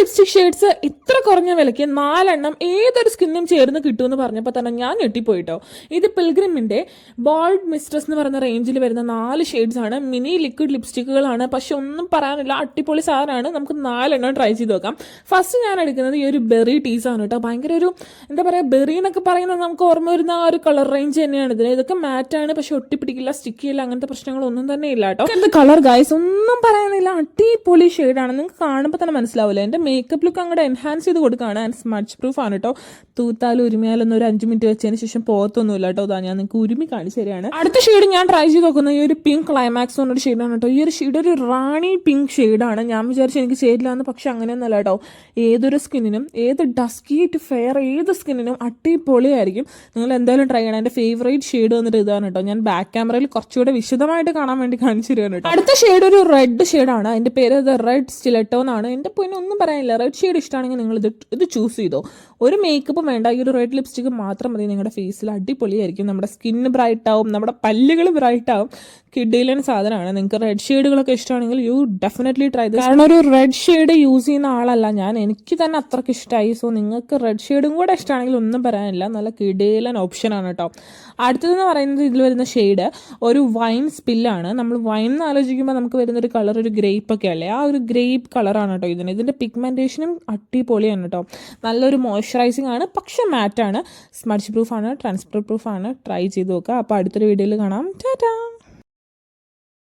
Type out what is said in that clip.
keep lipstick shades ഇത്ര കുറഞ്ഞ വിലയ്ക്ക് നാലെണ്ണം ഏതൊരു സ്കിന്നും ചേർന്ന് കിട്ടുമെന്ന് പറഞ്ഞപ്പോൾ തന്നെ ഞാൻ ഞെട്ടിപ്പോയിട്ടോ. ഇത് പിൽഗ്രിമിന്റെ ബോൾഡ് മിസ്ട്രസ് എന്ന് പറയുന്ന റേഞ്ചിൽ വരുന്ന നാല് ഷെയ്ഡ്സ് ആണ്. മിനി ലിക്വിഡ് ലിപ്സ്റ്റിക്കുകളാണ് പക്ഷെ ഒന്നും പറയാനില്ല. അടിപൊളി സാധനമാണ്. നമുക്ക് നാലെണ്ണം ട്രൈ ചെയ്ത് നോക്കാം. ഫസ്റ്റ് ഞാൻ എടുക്കുന്നത് ഈ ഒരു ബെറി ടീസ് ആണ് കേട്ടോ. ഭയങ്കര ഒരു എന്താ പറയുക ബെറി എന്നൊക്കെ പറയുന്നത് നമുക്ക് ഓർമ്മ വരുന്ന ആ ഒരു കളർ റേഞ്ച് തന്നെയാണ്. ഇതിന് ഇതൊക്കെ മാറ്റാണ് പക്ഷെ ഒട്ടിപ്പിടിക്കില്ല സ്റ്റിക്ക് ചെയ്യില്ല അങ്ങനത്തെ പ്രശ്നങ്ങളൊന്നും തന്നെ ഇല്ല കേട്ടോ. എന്ത് കളർ ഗൈസ് ഒന്നും പറയാനില്ല. അടിപൊളി ഷെയ്ഡാണ് നിങ്ങൾക്ക് കാണുമ്പോൾ തന്നെ മനസ്സിലാവില്ല? എന്റെ മേക്കപ്പ് ലുക്ക് അങ്ങോട്ട് എൻഹാൻസ് ചെയ്ത് കൊടുക്കുകയാണ് ആൻഡ് സ്മച്ച് പ്രൂഫ് ആണ് കേട്ടോ തൂത്താലും ഉരുമിയാലൊന്നും ഒരു അഞ്ച് മിനിറ്റ് വെച്ചതിന് ശേഷം പോകത്തൊന്നുമില്ല കേട്ടോ അതാ ഞാൻ നിങ്ങൾക്ക് ഉരുമി കാണിച്ചു തരികയാണ് അടുത്ത ഷെയ്ഡ് ഞാൻ ട്രൈ ചെയ്ത് നോക്കുന്ന. ഈ ഒരു പിങ്ക് ക്ലൈമാക്സ് എന്നൊരു ഷെയ്ഡാണ് കേട്ടോ ഈ ഒരു ഷെയ്ഡ് ഒരു റാണി പിങ്ക് ഷെയ്ഡാണ് ഞാൻ വിചാരിച്ചു എനിക്ക് ചേരില്ല എന്ന് പക്ഷെ അങ്ങനെയൊന്നല്ല കേട്ടോ ഏതൊരു സ്കിന്നിനും ഏത് ഡസ്കി ടു ഫെയർ ഏത് സ്കിന്നിനും അടിപൊളിയായിരിക്കും. നിങ്ങൾ എന്തായാലും ട്രൈ ചെയ്യണം. എന്റെ ഫേവറേറ്റ് ഷെയ്ഡ് വന്നിട്ട് ഇതാണ് കേട്ടോ ഞാൻ ബാക്ക് ക്യാമറയിൽ കുറച്ചുകൂടെ വിശദമായിട്ട് കാണാൻ വേണ്ടി കാണിച്ചു തരികയാണ് കേട്ടോ അടുത്ത ഷെയ്ഡ് ഒരു റെഡ് ഷെയ്ഡാണ് അതിന്റെ പേര് റെഡ് സ്റ്റിലെട്ടോ എന്നാണ്. എന്റെ പൊന്നൊന്നും പറയാനില്ല. റെഡ് ഷെയ്ഡ് ഇഷ്ടമാണെങ്കിൽ നിങ്ങൾ ഇത് ഇത് ചൂസ് ചെയ്തോ. ഒരു മേക്കപ്പ് വേണ്ട. ഈ ഒരു റെഡ് ലിപ്സ്റ്റിക്ക് മാത്രം മതി. നിങ്ങളുടെ ഫേസിൽ അടിപൊളിയായിരിക്കും. നമ്മുടെ സ്കിന്ന് ബ്രൈറ്റ് ആവും. നമ്മുടെ പല്ലുകൾ ബ്രൈറ്റ് ആവും. കിഡിലൻ സാധനമാണ്. നിങ്ങൾക്ക് റെഡ് ഷെയ്ഡുകളൊക്കെ ഇഷ്ടമാണെങ്കിൽ യു ഡെഫിനറ്റ്ലി ട്രൈ ചെയ്ത് കാരണം ഒരു റെഡ് ഷെയ്ഡ് യൂസ് ചെയ്യുന്ന ആളല്ല ഞാൻ. എനിക്ക് തന്നെ അത്രയ്ക്ക് ഇഷ്ടമായി സോ നിങ്ങൾക്ക് റെഡ് ഷെയ്ഡും കൂടെ ഇഷ്ടമാണെങ്കിൽ ഒന്നും പറയാനില്ല. നല്ല കിഡിലൻ ഓപ്ഷനാണ് കേട്ടോ അടുത്തതെന്ന് പറയുന്നത് ഇതിൽ വരുന്ന ഷെയ്ഡ് ഒരു വൈൻ സ്പില്ലാണ് നമ്മൾ വൈൻ എന്ന് ആലോചിക്കുമ്പോൾ നമുക്ക് വരുന്ന ഒരു കളർ ഒരു ഗ്രേപ്പ് ഒക്കെ അല്ലേ? ആ ഒരു ഗ്രേപ്പ് കളറാണ് കേട്ടോ ഇതിന്. ഇതിന്റെ പിഗ്മെന്റേഷനും അടിപൊളിയാണ് കേട്ടോ നല്ലൊരു മോയ്സ്ചറൈസിങ് ആണ് പക്ഷെ മാറ്റാണ് സ്മഡ്ജ് പ്രൂഫാണ് ട്രാൻസ്പെർ പ്രൂഫാണ് ട്രൈ ചെയ്ത് നോക്കുക അപ്പോൾ അടുത്തൊരു വീഡിയോയിൽ കാണാം. ടാറ്റാ!